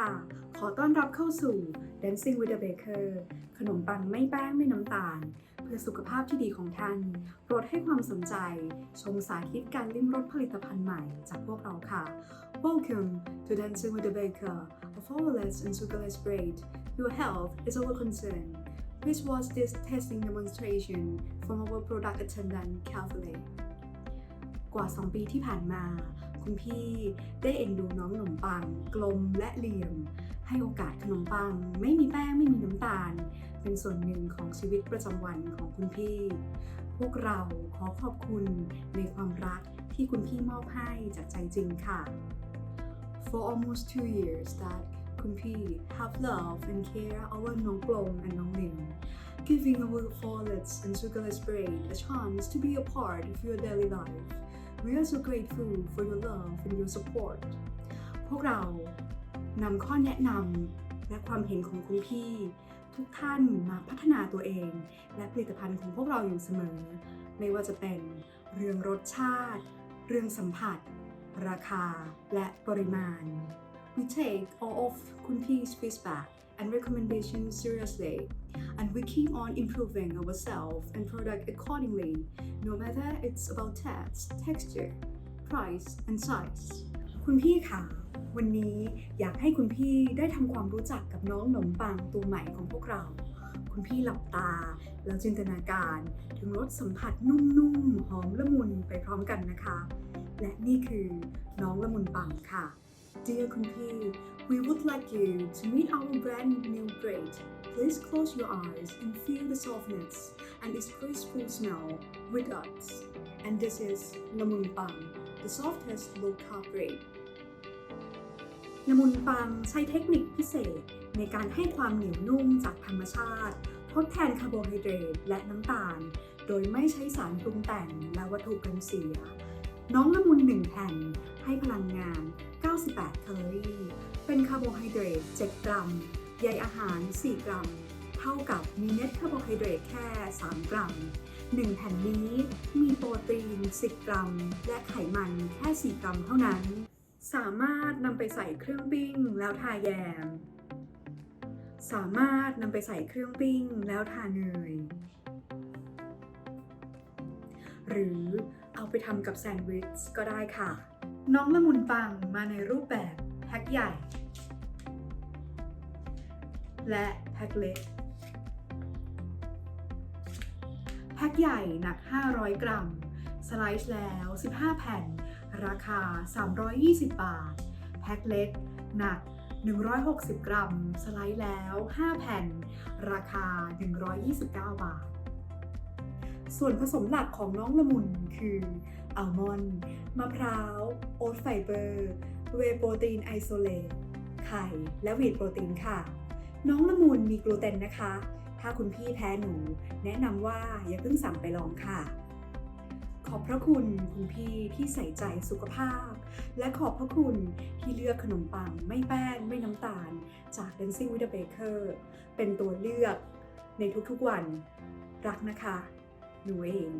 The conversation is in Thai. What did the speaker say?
ค่ะ ขอต้อนรับเข้าสู่ Dancing with the Baker ขนมปังไม่แป้งไม่น้ำตาล เพื่อสุขภาพที่ดีของท่าน โปรดให้ความสนใจ ชมสาธิตการลิ้มรสผลิตภัณฑ์ใหม่จากพวกเราค่ะ Welcome to Dancing with the Baker, a flourless and sugarless bread. Your health is our concern. Please watch this tasting demonstration from our product attendant carefully. กว่า 2 ปีที่ผ่านมา คุณพี่ได้เอ็นดูน้องขนมปัง กลมและเหลี่ยม ให้โอกาสขนมปัง ไม่มีแป้งไม่มีน้ำตาล เป็นส่วนหนึ่งของชีวิตประจำวันของคุณพี่ พวกเราขอขอบคุณในความรักที่คุณพี่มอบให้จากใจจริงค่ะ For almost two years that คุณพี่ have loved and care our น้องกลม and น้องเหลี่ยม giving our flawless and sugarless bread a chance to be a part of your daily life. We are so grateful for your love and your support. พวกเรานำข้อแนะนำและความเห็นของคุณพี่ ทุกท่านมาพัฒนาตัวเอง และผลิตภัณฑ์ของพวกเราอยู่เสมอ ไม่ว่าจะเป็นเรื่องรสชาติ เรื่องสัมผัส ราคาและปริมาณ We take all of คุณพี่ feedback and recommendations seriously and we keep on improving ourselves and product accordingly no matter it's about taste, texture, price and size คุณพี่คะวันนี้อยากให้คุณพี่ได้ทำความรู้จักกับน้องขนมปังตัวใหม่ของพวกเรา คุณพี่หลับตา แล้วจินตนาการถึงรสสัมผัสนุ่มๆ หอมละมุนไปพร้อมกันนะคะ และนี่คือน้องละมุนปังค่ะ Dear คุณพี่ we would like you to meet our brand new bread Please close your eyes and feel the softness and its graceful smell with us. And this is Lamun Pang, the softest low carb bread. ละมุนปังใช้เทคนิคพิเศษในการให้ความเหนียวนุ่มจากธรรมชาติ ทดแทนคาร์โบไฮเดรตและน้ำตาล โดยไม่ใช้สารปรุงแต่งและวัตถุกันเสีย น้องละมุน1แผ่นให้พลังงาน 98 แคลอรี่ เป็นคาร์โบไฮเดรต 7 กรัม ใยอาหาร 4 กรัม เท่ากับมีเน็ตคาร์โบไฮเดรตแค่ 3 กรัม 1 แผ่นนี้มีโปรตีน 10 กรัม และไขมันแค่ 4 กรัมเท่านั้น สามารถนำไปใส่เครื่องปิ้งแล้วทาแยม สามารถนำไปใส่เครื่องปิ้งแล้วทาเนย หรือเอาไปทำกับแซนด์วิชก็ได้ค่ะ น้องละมุนปังมาในรูปแบบแพ็คใหญ่ และแพ็คเล็ก แพ็คใหญ่หนัก 500 กรัม สไลซ์แล้ว 15 แผ่น ราคา 320 บาท แพ็คเล็ก หนัก 160 กรัม สไลด์แล้ว 5 แผ่น ราคา 129 บาท ส่วนผสมหลักของน้องละมุนคืออัลมอนด์มะพร้าว โอ๊ตไฟเบอร์ เวโปรตีนไอโซเลตไข่ และวีดโปรตีนค่ะ น้องละมุนมีกลูเตนนะคะ ถ้าคุณพี่แพ้หนู แนะนำว่าอย่าเพิ่งสั่งไปลองค่ะ ขอบพระคุณคุณพี่ที่ใส่ใจสุขภาพ และขอบพระคุณที่เลือกขนมปังไม่แป้งไม่น้ำตาล จาก Dancing with the Baker เป็นตัวเลือกในทุกๆวัน รักนะคะ หนูเอง